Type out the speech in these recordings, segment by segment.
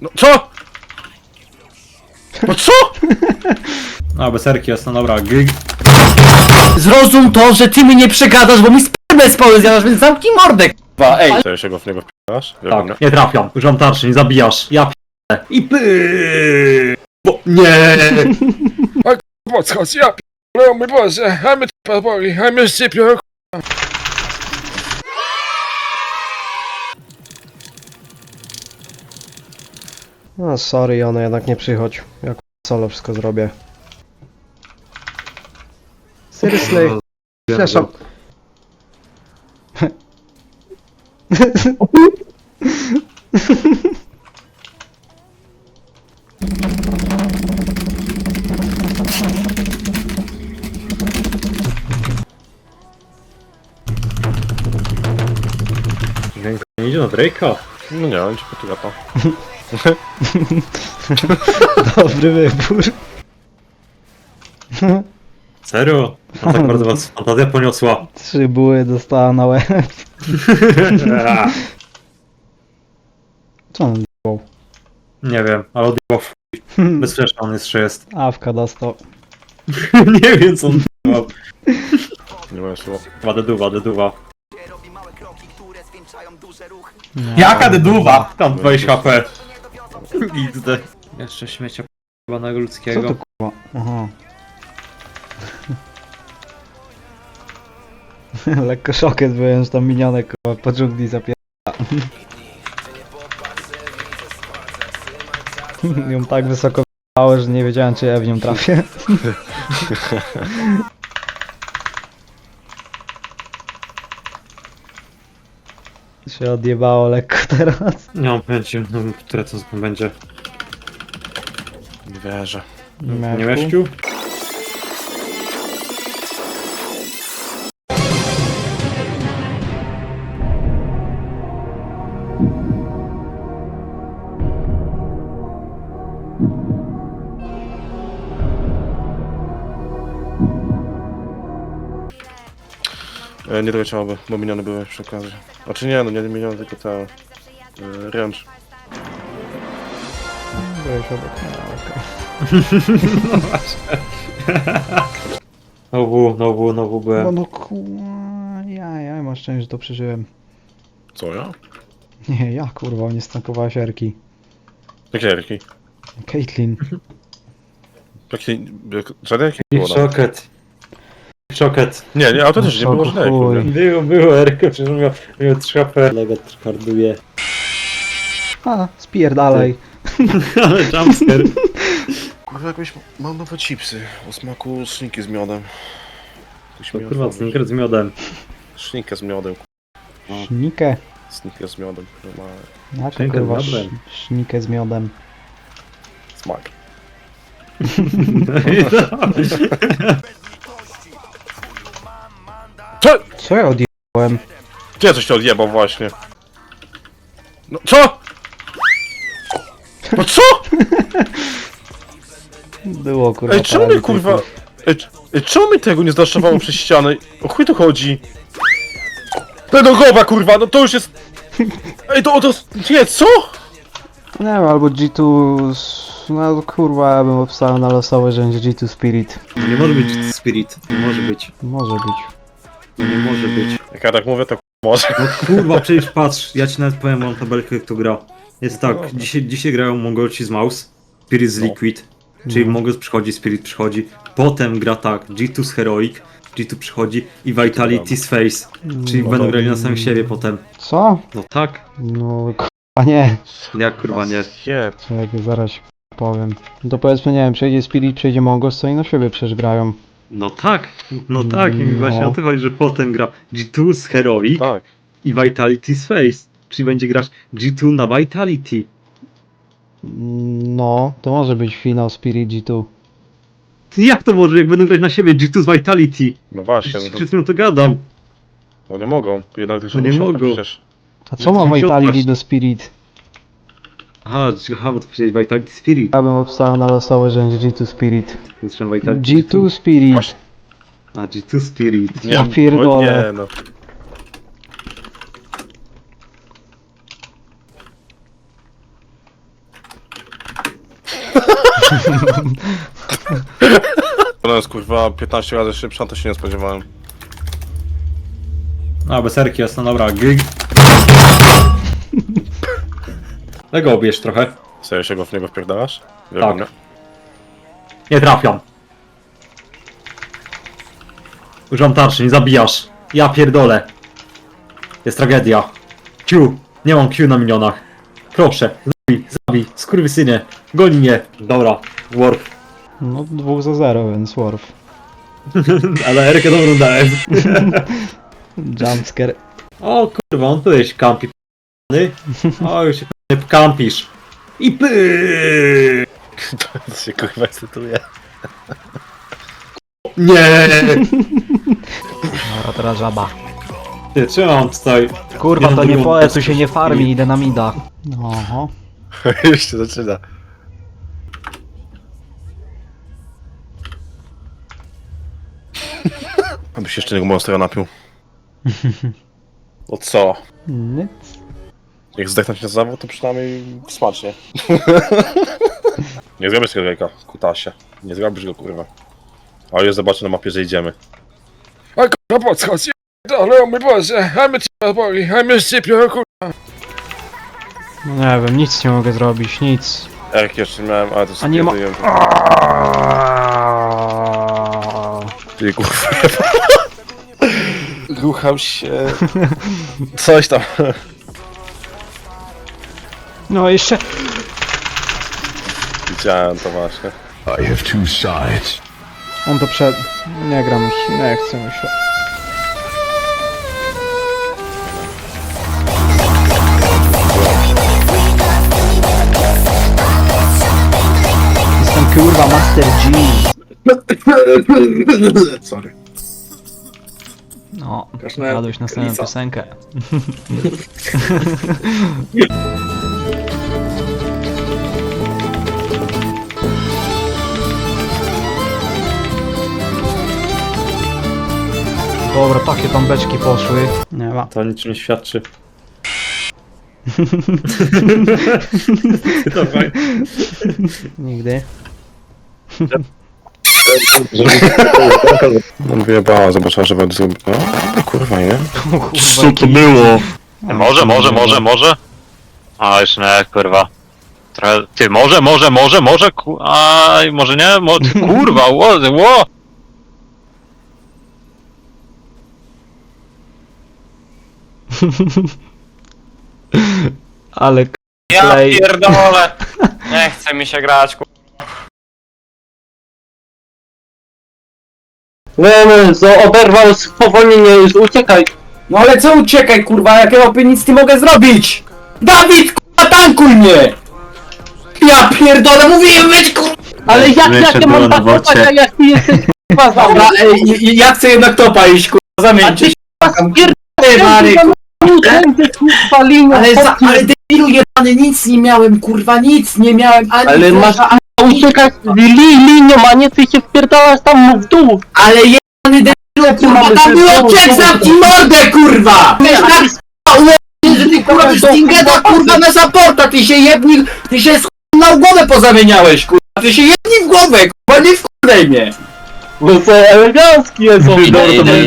No co? No co? A, bez erki jest, no dobra. Gig. Zrozum to, że ty mi nie przegadasz, bo mi spermę z poły zjadasz, więc zamknij mordę, k***wa, ej! Co się go w niego wiem, Tak, nie trafiam. Używam tarczy, nie zabijasz. Ja p***e. I py. Bo nie! Podchodź, ja p***le, o mój Boże, a my t***a boli, a my szczypią, No sorry, ono jednak nie przychodź. Ja k- solo wszystko zrobię. Seriously, przepraszam. Nie idzie na Drake'a. No nie, on ci potugata. Dobry wybór. Serio? No tak bardzo was fantazja poniosła. Trzy buły dostała na łeb. Co on d***ał? Nie wiem, ale odjechał w Bez flesza on jeszcze jest. Awka dostał. nie wiem co on odjechał. Nie moje słowo. Wadę duwa, deduwa. Jaka deduwa? Tam 20 HP. XD. Jeszcze śmiecia Co ludzkiego. to kurwa? Aha. Lekko szokiet byłem, że tam minionek kurwa po dżungli zapiera. Ją tak wysoko w***ało, że nie wiedziałem czy ja w nią trafię. Się odjebało lekko teraz. Nie mam pojęcia, no, które co tam będzie. Nie wierzę. Nie mieszciu? E, nie doleciałoby, bo miniony były przy okazji. Znaczy nie, no nie miniony, tylko ta... E, ręcz. Byłeś obok. A, okej. Znowu, znowu, znowu No, byłem. no kurwa, ja, ja masz szczęście, że to przeżyłem. Co ja? Nie, ja kurwa, nie stankowałeś Erki. Jakie erki? Caitlyn. Jakie... Jak, żadne jakie nie było. no. Shocket. Shocket. Nie, nie, autentycznie nie było żadnego. Chuj. kurde. Było, było, Erko, przecież miał, miał 3 HP. Legat karduje. A, spierdalej. Ale jumpscare. Kurwa, jakbyś mam nowe chipsy o smaku szynki z miodem. Ktoś To mi kurwa, otworzył. sneaker z miodem. Szynkę z miodem, Sznikę. Snikę z miodem, który ma Jaka Szynkę z kurwa miodem. sz- sznikę z miodem. smak. Co? Co ja odjebałem? Gdzie coś cię odjebał właśnie? No co? No co? Było kurwa. Ej, czemu mnie paralityków. kurwa... Ej, c- ej, czemu mi tego nie zdaszowało przez ścianę? O chuj tu chodzi? Pedogowa kurwa, no to już jest... Ej, to, to... Nie, co? Nie wiem, albo G2... s- No kurwa, ja bym obstał na losowe, że będzie G2 Spirit. Nie może być Spirit. Nie może być. Może być. Nie może być. Jak ja tak mówię, to może. No kurwa, przecież patrz, ja ci nawet powiem, mam tabelkę, jak to gra. Jest tak, dzisiaj, dzisiaj grają Mongolci z Mouse, Spirit z No. Liquid, czyli Mongols przychodzi, Spirit przychodzi, potem gra tak, G2 z Heroic, G2 przychodzi i Vitality z Face, czyli No będą to- grali na samym siebie potem. Co? No tak, No kurwa nie. jak kurwa nie. Jeb. Czekaj, zaraz powiem. No to powiedzmy, nie wiem, przejdzie Spirit, przejdzie Mongos, co i na siebie przecież grają. No tak, no tak, i No. właśnie o to chodzi, że potem gra G2 z Heroic Tak. i Vitality z Face, czyli będzie grać G2 na Vitality. No, to może być finał Spirit G2. Jak to może, jak będą grać na siebie G2 z Vitality? No właśnie, no to, Przecież to gadam. no nie mogą. Jednak tych No nie mogą. Przecież. A co ma Vitality do Spirit? Aha, bo to powiedziałeś Vitality Spirit. Ja bym obstał na losowe, że będzie G2 Spirit. Słyszałem Vitality G2 Spirit. A, G2 Spirit. Ja o pierdolę. Nie, no. Ona jest kurwa 15 razy szybsza, to się nie spodziewałem. A, bez erki jest, no dobra. Gig. Tego obierz trochę. Serio się go w niego wpierdalasz? Tak. Nie trafiam. Używam tarczy, nie zabijasz. Ja pierdolę. Jest tragedia. Q. Nie mam Q na minionach. Proszę, zabij, zabij. Skurwysynie. Goni mnie. Dobra, warp. No 2 za 0, więc Worf. Ale Erkę dobrą dałem. Jumpscare. O kurwa, on tu jest kampi p***ny. O, już się p***ny kampisz. I py. To się kurwa ekscytuje. Nie! Dobra, teraz żaba. Ty, trzymam tutaj. Kurwa, Jeden to nie poe, tu się nie farmi, idę na mida. Oho. Już się zaczyna. Abyś jeszcze tego monstera napił. No co? Nic. Jak zdechnąć na zawód, to przynajmniej smacznie. nie zrobisz tego wielka, kutasie. Nie zrobisz go, kurwa. Ale już zobaczę na mapie, że idziemy. A kurwa, podskocz, ale o mój Boże, a my cię boli, a my szczypią, kurwa. No nie wiem, nic nie mogę zrobić, nic. Jak jeszcze miałem, ale to A nie ma- sobie Ty kurwa. Ruchał się. Coś tam. No jeszcze. Widziałem to właśnie. I have two sides. On to przed. Nie gram już, nie chcę się. Jestem kurwa Master G. Sorry. No, gadłeś następną piosenkę. Dobra, takie tam beczki poszły. Nie ma. To niczym nie świadczy. Dawaj. Nigdy. On wyjebała, zobaczyła, że będę zrobił. O, kurwa, nie? Co to było? Może, może, może, może. A już nie, kurwa. Trochę, ty, może, może, może, może, ku... Aj, może nie, mo... kurwa, ło, ło! Ale k- Ja pierdolę! Nie chce mi się grać, ku... Lemezo oberwał spowolnienie, już uciekaj. No ale co uciekaj, kurwa, jak ja opie nic nie mogę zrobić? Dawid, kurwa, tankuj mnie! Ja pierdolę, mówiłem być, kurwa! Ale jak, Wyszedł ja mam na a jak ty jesteś, kurwa, za Dobra, ej, ja chcę jednak topa iść, kurwa, A ty, zamieńcie się. kurwa, spierdolę, kurwa, Ale, za, ale debilu jebany, nic nie miałem, kurwa, nic nie miałem, ani Ale kurwa, masz uciekać z li, linią, a nie ty się wpierdalasz tam w dół. Ale jebany debilu, kurwa, mamy tam było trzech, kurwa. zamknij mordę, kurwa! Wiesz, tak, kurwa, ułomnie, że ty, kurwa, byś Stingeda, kurwa, na supporta, ty się jebni, ty się z na głowę pozamieniałeś, kurwa, ty się jebni w głowę, kurwa, nie wkurwaj mnie! Bo to elegancki jest on. Dobra,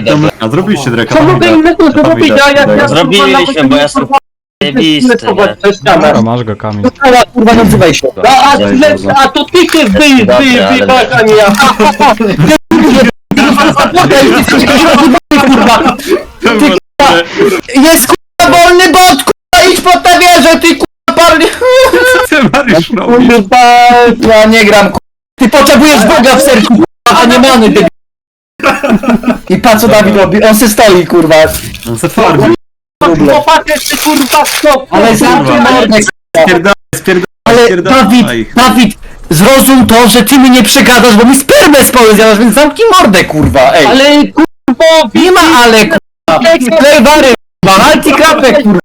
to my- A zrobiliście dreka. Co mogę innego zrobić, a jak ja Zrobiliśmy, bo ja jestem nie? Dobra, masz go Kamil. Kurwa, kurwa, nie odzywaj się. A, a, a to ty się wyj, wyj, wyjebać, a nie ja. Kurwa, Jest, kurwa, wolny bot, kurwa, idź pod tę wieżę, ty, kurwa, parnie... Mariusz robi. Kurwa, ja nie gram, kurwa. Ty potrzebujesz Boga w sercu, kurwa, a nie many, ty. I patrz co Dawid robi, on se stoi, kurwa. On se farmi. Chłopak jeszcze kurwa stop. Ale zamknij mordę, Spierdalaj, spierdalaj, ale spierdalaj. Dawid, Dawid, zrozum to, że ty mnie nie przegadasz, bo mi spermę zjadasz, więc zamknij mordę, kurwa, ej. Ale kurwa, Nie ma ale, kurwa. Play bary, kurwa, alti krapek, kurwa.